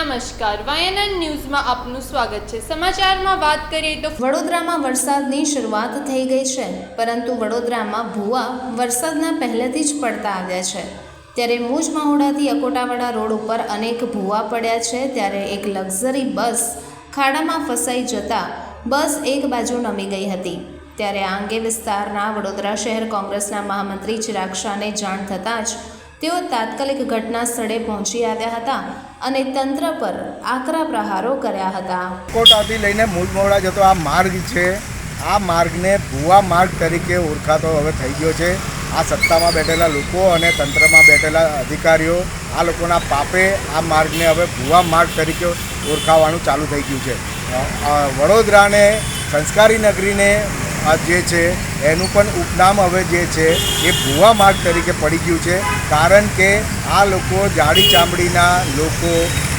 નમસ્કાર. વાયનન ન્યૂઝમાં આપનું સ્વાગત છે. સમાચારમાં વાત કરીએ તો વડોદરામાં વરસાદની શરૂઆત થઈ ગઈ છે, પરંતુ વડોદરામાં ભૂવા વરસાદના પહેલેથી જ પડતા આવ્યા છે. ત્યારે મુજ માહોડાથી અકોટાવાડા રોડ ઉપર અનેક ભૂવા પડ્યા છે, ત્યારે એક લક્ઝરી બસ ખાડામાં ફસાઈ જતા બસ એક બાજુ નમી ગઈ હતી. ત્યારે આ અંગે વિસ્તારના વડોદરા શહેર કોંગ્રેસના મહામંત્રી ચિરાગ શાહને જાણ થતાં જ તેઓ તાત્કાલિક ઘટના સ્થળે પહોંચી આવ્યા હતા અને તંત્ર પર આકરા પ્રહારો કર્યા હતા. કોટાથી લઈને મૂળમોડા જતો આ માર્ગ છે. આ માર્ગને ભૂવા માર્ગ તરીકે ઓળખાતો હવે થઈ ગયો છે. આ સત્તામાં બેઠેલા લોકો અને તંત્રમાં બેઠેલા અધિકારીઓ, આ લોકોના પાપે આ માર્ગને હવે ભૂવા માર્ગ તરીકે ઓળખાવાનું ચાલુ થઈ ગયું છે. વડોદરાને સંસ્કારી નગરીને જે છે, એનું પણ ઉપનામ હવે જે છે, એ ભૂવા માર્ગ તરીકે પડી ગયું છે. કારણ કે આ લોકો જાડી ચામડીના લોકો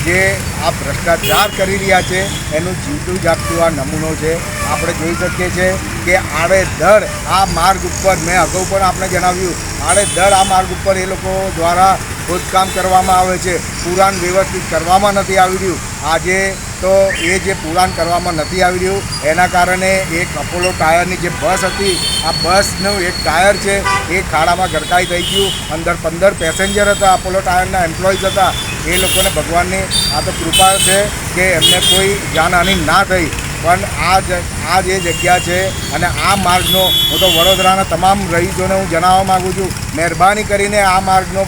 જે આ ભ્રષ્ટાચાર કરી રહ્યા છે, એનું જીવતું જાગતું આ નમૂનો છે. આપણે જોઈ શકીએ છીએ કે આડેધડ આ માર્ગ ઉપર, મેં અગાઉ પણ આપણે જણાવ્યું, આડેધડ આ માર્ગ ઉપર એ લોકો દ્વારા ખોદકામ કરવામાં આવે છે. પુરાણ વ્યવસ્થિત કરવામાં નથી આવી રહ્યું. આજે તો એ જે પુરાણ કરવામાં નથી આવી રહ્યું, એના કારણે એક અપોલો ટાયરની જે બસ હતી, આ બસનું એક ટાયર છે, એ ખાડામાં ગરકાઈ થઈ ગયું. અંદર પંદર પેસેન્જર હતા, અપોલો ટાયરના એમ્પ્લોઈઝ હતા. એ લોકોને ભગવાનની આ તો કૃપા છે કે એમને કોઈ જાનહાનિ ના થઈ. પણ આ જ, આ જે જગ્યા છે અને આ માર્ગનો, હું તો વડોદરાના તમામ રહીશોને હું જણાવવા માગું છું, મહેરબાની કરીને આ માર્ગનો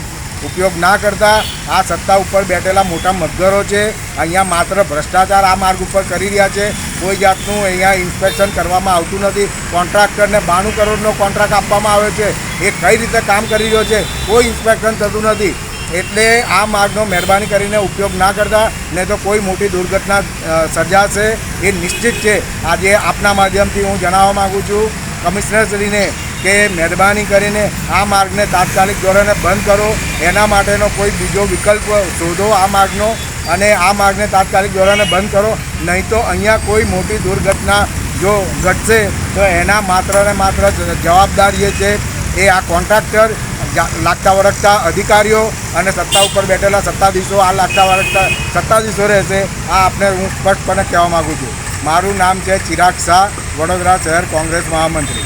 ઉપયોગ ના કરતા આ સત્તા ઉપર બેઠેલા મોટા મતગરો છે. અહીંયા માત્ર ભ્રષ્ટાચાર આ માર્ગ ઉપર કરી રહ્યા છે. કોઈ જાતનું અહીંયા ઇન્સ્પેક્શન કરવામાં આવતું નથી. કોન્ટ્રાક્ટરને બાણું કરોડનો કોન્ટ્રાક્ટ આપવામાં આવ્યો છે. એ કઈ રીતે કામ કરી રહ્યો છે? કોઈ ઇન્સ્પેક્શન થતું નથી. એટલે આ માર્ગનો મહેરબાની કરીને ઉપયોગ ના કરતા, નહીં તો કોઈ મોટી દુર્ઘટના સર્જાશે. એ નિશ્ચિત છે. આજે આપના માધ્યમથી હું જણાવવા માગું છું. કમિશનરશ્રીને કે મહેરબાની કરીને આ માર્ગને તાત્કાલિક ધોરણે બંધ કરો. એના માટેનો કોઈ બીજો વિકલ્પ શોધો આ માર્ગનો અને આ માર્ગને તાત્કાલિક ધોરણે બંધ કરો. નહીં તો અહીંયા કોઈ મોટી દુર્ઘટના જો ઘટશે, તો એના માત્ર ને માત્ર જવાબદાર જે છે એ આ કોન્ટ્રાક્ટર લાગતા વળગતા અધિકારીઓ અને સત્તા ઉપર બેઠેલા સત્તાધીશો. આ લાગતા વળગતા સત્તાધીશો રહેશે, આ આપને હું સ્પષ્ટપણે કહેવા માગું છું. મારું નામ છે ચિરાગ શાહ, વડોદરા શહેર કોંગ્રેસ મહામંત્રી.